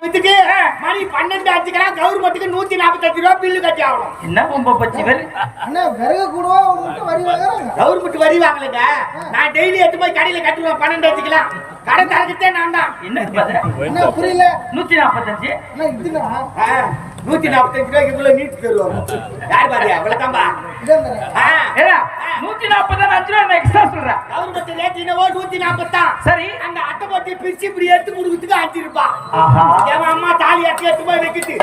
இதுக்கு மணி பன்னெண்டு அஞ்சுக்கெல்லாம் கவர்மெண்ட்டுக்கு நூத்தி நாற்பத்தஞ்சு ரூபா பில்லு கட்டி ஆகணும். என்ன பொம்ப பச்சி வேறு அண்ணா விறகு கூடவா உங்கள்கிட்ட வரி வாங்குறாங்க? கவர்மெண்ட் வரி வாங்கலைங்க. நான் டெய்லி எடுத்து போய் கடையில கட்டுவேன் பன்னெண்டு அஞ்சுக்கலாம் கடை தரக்கத்தே நான் தான் என்ன புரியல. நூத்தி நாற்பத்தஞ்சு நூத்தி நாற்பத்தஞ்சு ரூபாய்க்கு இவ்வளவு நீட்டு தருவாங்க. யார் பாரியா இவ்வளவுதான்பா நூத்தி நாற்பத்தாறு அஞ்சு ரூபா நான் எக்ஸ்ட்ரா சொல்றேன் கவர்மெண்ட் ரேட் என்னவோ நூத்தி நாற்பத்தான் சரி. அந்த அட்டை போட்டு பிரிச்சு இப்படி எடுத்து கொடுக்கறதுக்கு அஞ்சு ரூபா ஆஹா. என் அம்மா தாலி எடுத்து எடுத்து போய் வைக்கிட்டு.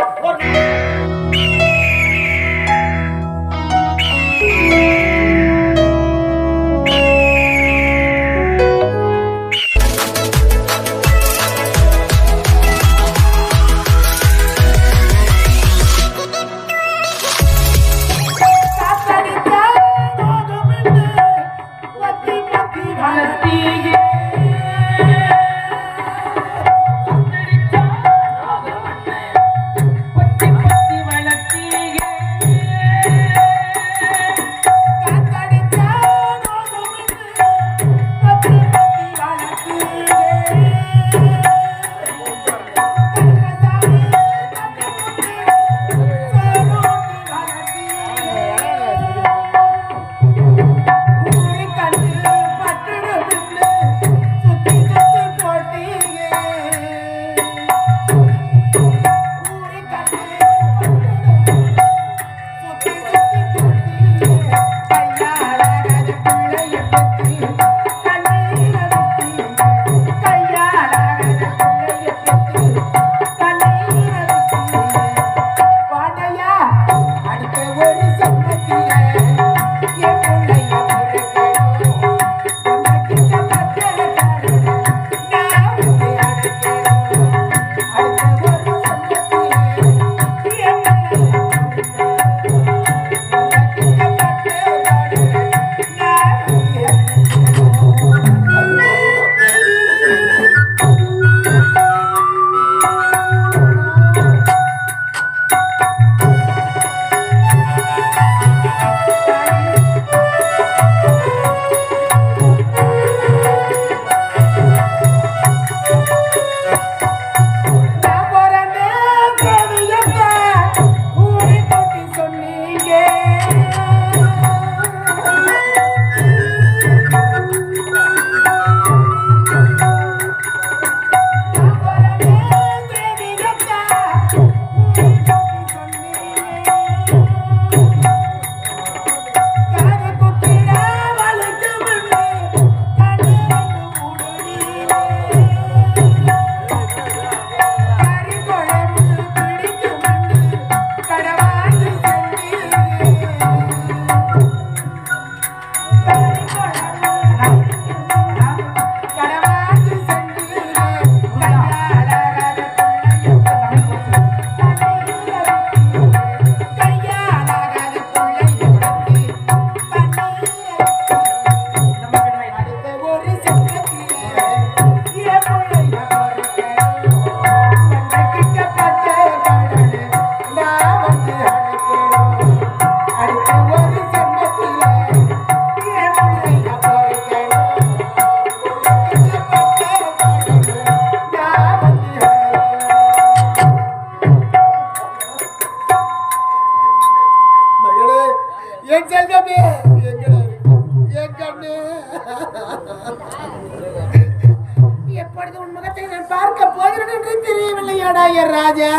என்று தெரியவில்லையாடா என் ராஜா?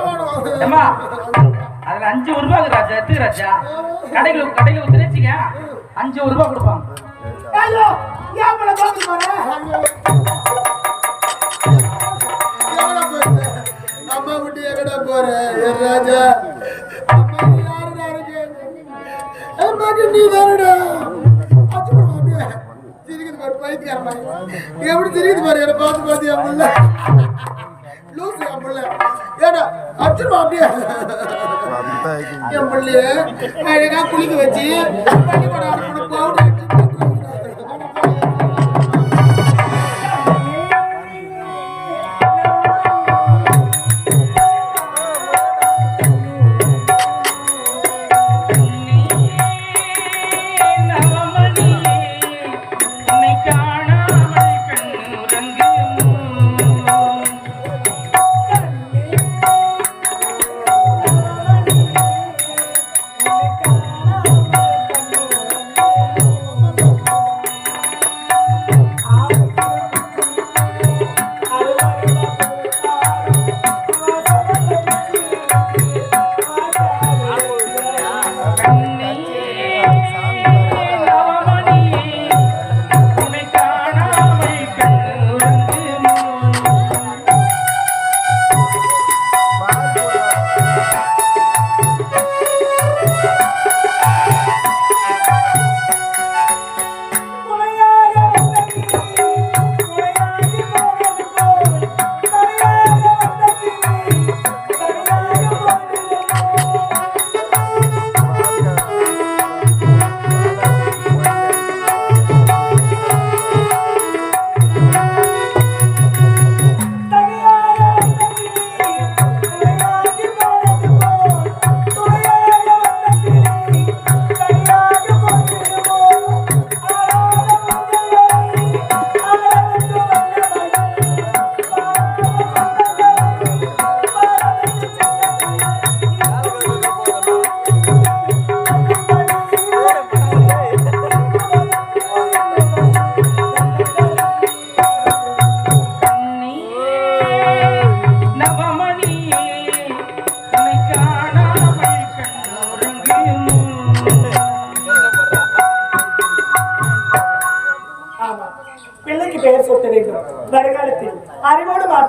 வேணும். ஏம்மா, அதுல அஞ்சு ஒரு ரூபாய் ராஜா எத்துக்கு ராஜா கடைக்கு கடைக்கு ஊத்துனேச்சிங்க அஞ்சு ஒரு ரூபாய் கொடுப்பாங்க. எப்படி சிரிக்குது பாரு என்ன பார்த்து பார்த்து புள்ள. லூசு புள்ள. ஏடா அச்சுருவா அப்படியே. என் புள்ளைய அழகா குளிக்க வச்சு பள்ளிக்கூடம்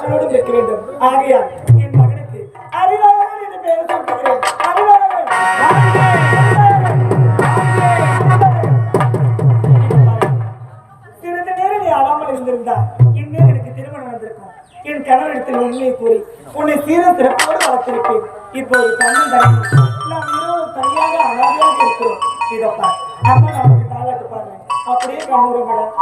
அறிவோடும் கேட்க வேண்டும். ஆகையால் என் மகனுக்கு அறிவாளன் என்று பெயர் சூட்டுகிறேன். அறிவாளன் சிறிது இந்நேரம் எனக்கு திருமணம் வந்திருக்கும் என் கணவரிடத்தில் உண்மையை கூறி உன்னை சீர சிறப்போடு வளர்த்திருப்பேன். இப்போது தன்னும் தனி நாம் இருவரும் தனியாக அனாதையாக இருக்கிறோம். இதப்பா அம்மா நமக்கு தாளாட்டு பாருங்க அப்படியே கண்ணூரம் மேடம்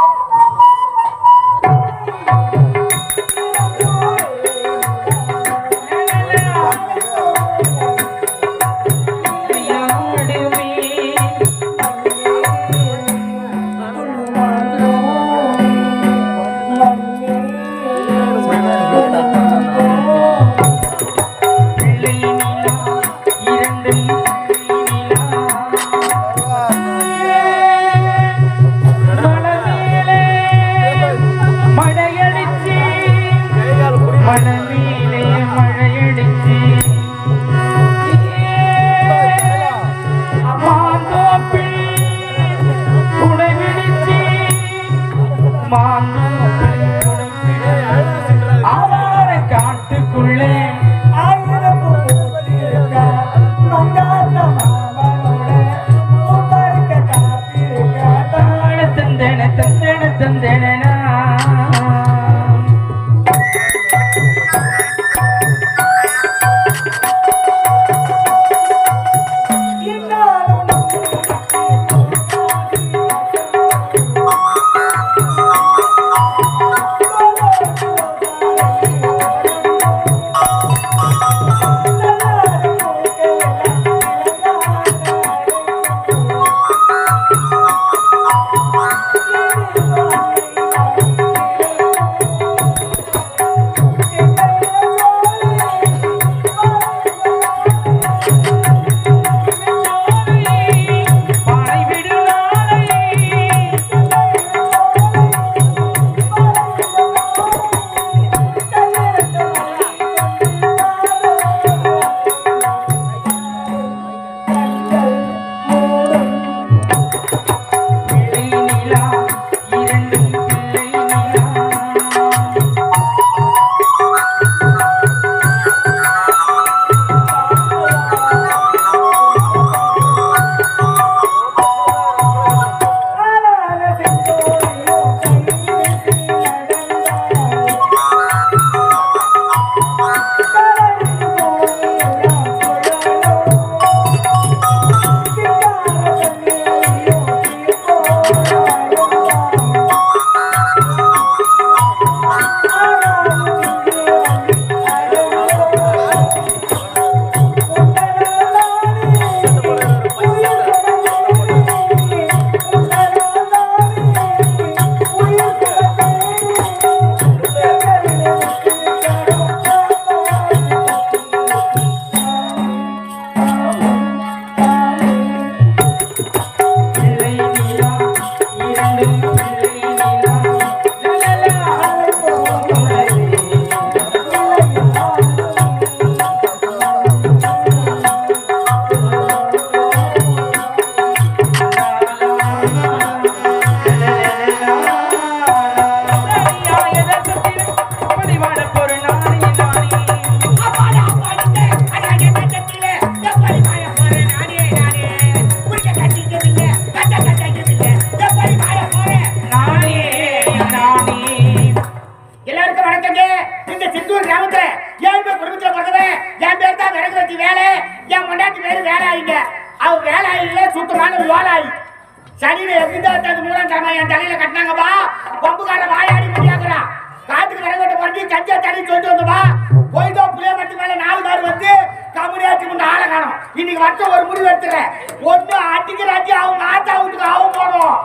இன்னைக்கு வருஷம் ஒரு முடிவு எடுத்துறேன் ஒண்ணு அடிக்கிறாச்சு அவங்க ஆத்தா வீட்டுக்கு அவன் போகணும்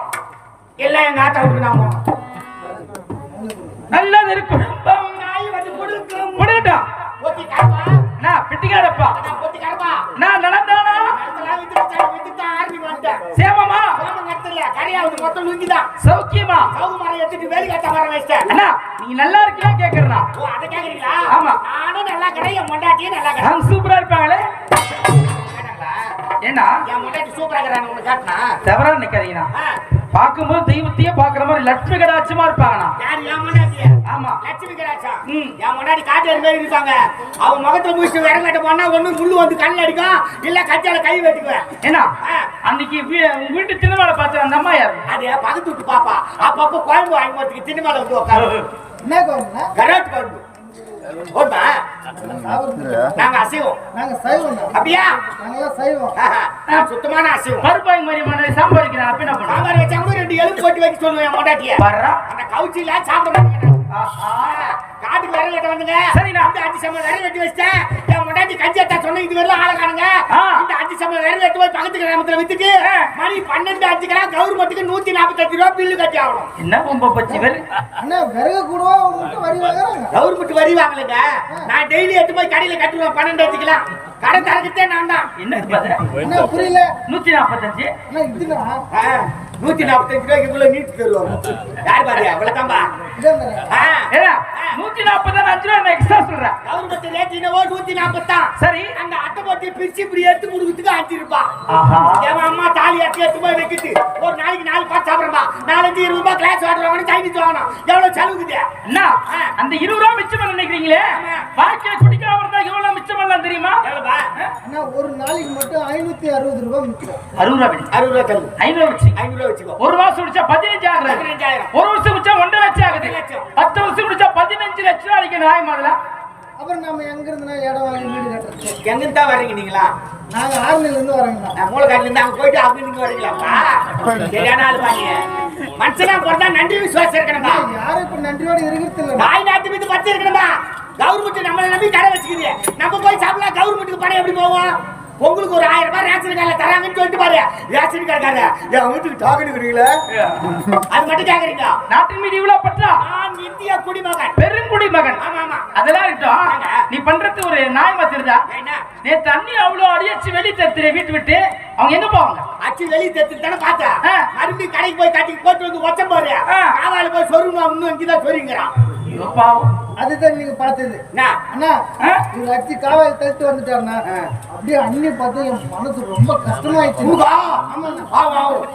இல்ல எங்க ஆத்தா வீட்டுக்கு நான் போகணும். நல்லது இருக்கும் நாய் வந்து கொடுக்கும். முடியட்டும் ஒத்தி கரப்பா? நான் பிட்டிக்காரப்பா நான் ஒத்தி கரப்பா? நான் நடந்தானா? சேமமா? சௌக்கியமா? நீங்க நல்லா இருக்கீங்களா கேக்குறா ஓ அதை கேக்குறீங்களா? ஆமா. நானும் நல்லா கிடையாது நல்லா கிடையாது சூப்பரா இருப்பாங்களே? ஏன்னா என் மொண்டாட்டி சூப்பரா இருக்கிறாங்க உனக்கு காட்டினா. தவறா நிக்காதீங்கண்ணா பார்க்கும்போது தெய்வத்தையே பாக்குற மாதிரி லட்சுமி கடாட்சமா இருப்பாங்கண்ணா. ஆமா. லட்சுமி கடாச்சா ம். என் முன்னாடி காட்டு மாதிரி இருப்பாங்க. அவன் முகத்துல முடிச்சுட்டு விறகு கட்ட போனா ஒண்ணு முள்ளு வந்து கண்ணில் அடிக்கும். இல்ல கச்சால கை வெட்டுக்குவேன். ஏன்னா ஆ. அன்னைக்கு உங்க வீட்டு திருமணம் பார்த்து அந்த அம்மா யாரு? அது பக்கத்து விட்டு பாப்பா. அப்பப்போ குழம்பு வாங்கி போறதுக்கு திண்ணமேல வந்து உட்காரு. என்ன கோவம்னா கராட் குழம்பு. ஓட்டா நாங்க அசைவோம் நாங்க சைவம் அப்படியா நாங்கெல்லாம் சைவம் சுத்தமான அசைவோம் பருப்பாய் மாதிரி மண்ணை சாம்பார் அப்ப என்ன பண்ணுவோம் சாம்பார் வச்சா கூட ரெண்டு எலும்பு போட்டு வைக்க சொல்லுவேன் மொண்டாட்டிய அந்த கவுச்சில சாப்பிட மாட்டேங்கிறேன் ஆஹா காட்டுக்கு விரல் வெட்ட வந்துங்க. சரிண்ணா. இந்த அஞ்சு சம்பளம் விரல் வெட்டி வச்சிட்டேன். என் முன்னாடி கஞ்சி அட்டா சொன்ன இது வரலாம் ஆளை காணுங்க. ஆ. இந்த அஞ்சு சம்பளம் விரல் வெட்டு போய் பக்கத்து கிராமத்துல வித்துட்டு. மணி பன்னெண்டு அஞ்சு கிராம் கவர்மெண்ட்டுக்கு நூத்தி நாற்பத்தஞ்சு ரூபா பில்லு கட்டி ஆகணும். என்ன பொம்ப பச்சி வேறு அண்ணா விறகு கூடவா? உங்ககிட்ட வரி வாங்குறாங்க. கவர்மெண்ட் வரி வாங்கலைங்க. நான் டெய்லி எடுத்து போய் கடையில கட்டுவேன் பன்னெண்டு அஞ்சுக்கலாம் கடை திறக்கத்தே நான் தான். என்ன பாரு? என்ன புரியல? நூத்தி நாற்பத்தஞ்சு நூத்தி நாற்பத்தஞ்சு ரூபாய்க்கு இவ்வளவு நீட்டு தருவாங்க யார் ஆ. ஏடா நூத்தி நாற்பத்தி அஞ்சு ரூபா நான் எக்ஸ்ட்ரா சொல்றேன். கவர்மெண்ட் ரேட் என்னவோ நூத்தி நாற்பத்தான் சரி. அந்த அட்டை போட்டு பிரிச்சு இப்படி எடுத்து கொடுக்குறதுக்கு அஞ்சு ரூபாய் என் அம்மா தாலி எடுத்து எடுத்து போய் வைக்கிட்டு ஒரு நாளைக்கு நாலு பாட்டு சாப்பிடுறா நாலஞ்சு இருபது ரூபாய் கிளாஸ் வாட்டர் வாங்கணும் சைனீஸ் வாங்கணும் எவ்வளவு செலவுக்குது? அண்ணா ஆ. அந்த இருபது ரூபா மிச்சம் பண்ண நினைக்கிறீங்களே. வாழ்க்கையில குடிக்காம இருந்தா எவ்வளவு மிச்சம் பண்ணலாம் தெரியுமா? ஒரு நாளைக்கு மட்டும் ஐநூத்தி அறுபது ரூபாய் மிச்சம் அறுபது ரூபா வெடி அறுபது ரூபா தள்ளு. ஐநூறு வச்சு. ஐநூறு வச்சுக்கோ. ஒரு மாசம் முடிச்சா பதினஞ்சு ஆகுது. பதினஞ்சாயிரம் ஒரு வருஷம் முடிச்சா ஒன்றரை லட்சம் ஆகுது. பத்து வருஷம் முடிச்சா பதினஞ்சு லட்சம் அடிக்க நியாயம் அதுல? அப்புறம் நாம எங்க இருந்துனா இடம் வாங்கி வீடு கட்டுறது? எங்கிருந்து தான் வர்றீங்க நீங்களா நாங்க ஆர்மில இருந்து வரோங்கண்ணா மூலக்காட்டுல இருந்து அங்க போயிட்டு அவங்க நீங்க வரீங்களாப்பா சரியான ஆள் பாருங்க மனுஷனா பிறந்தா நன்றி விசுவாசம் இருக்கணும்பா யாரும் இப்ப நன்றியோட இருக்கிறது இல்ல தாய் நாட்டு மீது பத்து இருக்கணும்பா கவர்மெண்ட் நம்மளை நம்பி கடை வச்சுக்குது. நம்ம போய் சாப்பிடலாம் கவர்மெண்ட்டுக்கு பணம் எப்படி போவோம் உங்களுக்கு ஒரு ஆயிரம் ரூபாய் ரேஷன் கார்டில் தராங்கன்னு சொல்லிட்டு பாரு. ரேஷன் கார்டு என் வீட்டுக்கு டாக்கன் இருக்கிறீங்களா அது மட்டும் கேக்குறீங்க நாட்டின் மீது இவ்வளவு பற்றா? நான் இந்திய குடிமகன். பெருங்குடி மகன் ஆமா ஆமா. அதெல்லாம் இருக்கட்டும். நீ பண்றது ஒரு நியாயமா தெரிஞ்சா என்ன? நேத்து தண்ணி அவ்வளவு அடிச்சு வெளியே தருத்துற வீட்டு விட்டு அவங்க எங்க போவாங்க? அச்சு வெளியே தத்து தானே பார்த்தேன். மறுபடியும் கடைக்கு போய் கட்டி போட்டு வந்து ஒச்சம் ஆ. காவால போய் சொருமா இன்னும் இங்கதான் சொரிங்கிறான் அதுதான் நீங்க பார்த்தது. அண்ணா? இவர் அடிச்சு காவாயில் தள்ளிட்டு வந்துட்டாருண்ணா. அப்படியே அண்ணி பார்த்து என் மனசு ரொம்ப கஷ்டமாயிடுச்சு.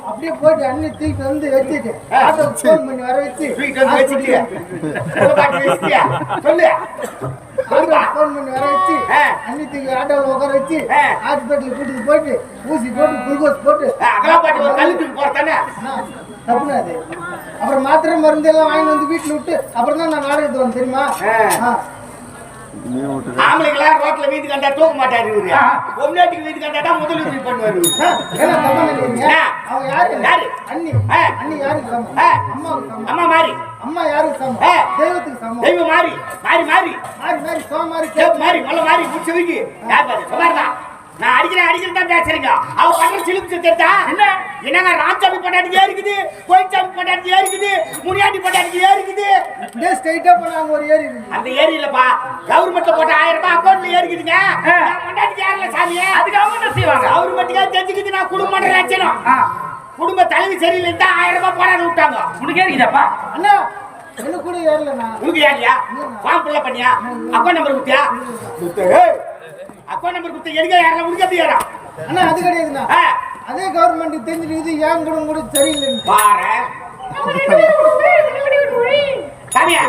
அப்படியே போயிட்டு அண்ணி தூக்கி வந்து வச்சுட்டு ஃபோன் பண்ணி வர வச்சு? சொல்லு. ஃபோன் பண்ணி வர வச்சு. அண்ணி தூக்கி ஆட்டோவில் உட்கார வச்சு. ஹாஸ்பிட்டல் கூட்டிட்டு போயிட்டு ஊசி போட்டு குளுக்கோஸ் போட்டு அது அப்புறம் மாத்திரை மருந்து எல்லாம் வாங்கி வந்து வீட்டுல விட்டு அப்புறம் தான் நான் நாடகத்துக்கு வந்தேன் தெரியுமா. ஆம்பளைங்களா ரோட்ல வீடு கண்டா தூக்க மாட்டாரு இவரு. பொம்னாட்டிக்கு கண்டாட்டா முதல் உதவி பண்ணுவாரு? அவங்க யாரு? யாரு? அண்ணி. அண்ணி. அம்மாவுக்கு சமம். அம்மா மாறி. அம்மா யாருக்கு சமம்? ஆ. தெய்வத்துக்கு சமம். தெய்வம் மாறி. மாறி மாறி. மாறி மாறி சோ மாறி மொல்ல மாறி முடிச்சு வைக்கி யார் பாரு? நான் அடிக்கிறேன் அடிக்கிறேன் தான் பேசுறீங்க. அவ பண்ற சிலிப்பு தெரிஞ்சா என்ன? என்னங்க ராமசாமி பொண்டாட்டி ஏறிக்குது கோயில்சாமி பொண்டாட்டி ஏறிக்குது முனியாண்டி பொண்டாட்டி ஏறிக்குது. அப்படியே ஸ்ட்ரைட்டா போனாங்க ஒரு ஏரி இருக்கு. அந்த ஏரி இல்லப்பா கவர்மெண்ட்ல போட்ட ஆயிரம் ரூபாய் அக்கௌண்ட்ல ஏறிக்குதுங்க. பொண்டாட்டி ஏறல சாமி அதுக்கு அவங்க என்ன செய்வாங்க? கவர்மெண்ட்டுக்கா தெரிஞ்சுக்குது நான் குடும்பம் லட்சணம். குடும்ப தலைவி சரியில்லைன்னு தான் ஆயிரம் ரூபாய் போடாது விட்டாங்க. உனக்கு ஏறிக்குதாப்பா? அண்ணா எனக்கு கூட ஏறலண்ணா. உனக்கு யாரியா ஃபார்ம் ஃபுல்லா பண்ணியா? அக்கௌண்ட் நம்பர் குத்தியா அக்கௌண்ட் நம்பர் குத்தி எடுக்க யாரில் உனக்கு எப்படி யாரா அண்ணா அது கிடையாதுண்ணா அதே கவர்மெண்ட் தெரிஞ்சுட்டு என் குடும்பம் கூட சரியில்லைன்னு பாரு சாமியா.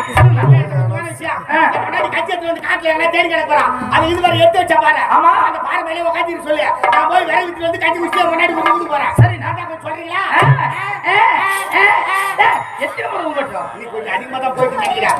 அது இது வரை எடுத்து வச்சா பாரு. ஆமா. அந்த பாறை மேலே உட்காந்துட்டு சொல்லு. நான் போய் விறகு வித்துட்டு வந்து கட்சி குடிச்சு பொண்டாட்டி கொண்டு கொடுக்க போறேன். சரி, நான் தான் கொஞ்சம் சொல்றீங்களா? எத்தனை முறை உங்கட்டும் நீ கொஞ்சம் அதிகமா தான் போயிட்டு நினைக்கிறேன்.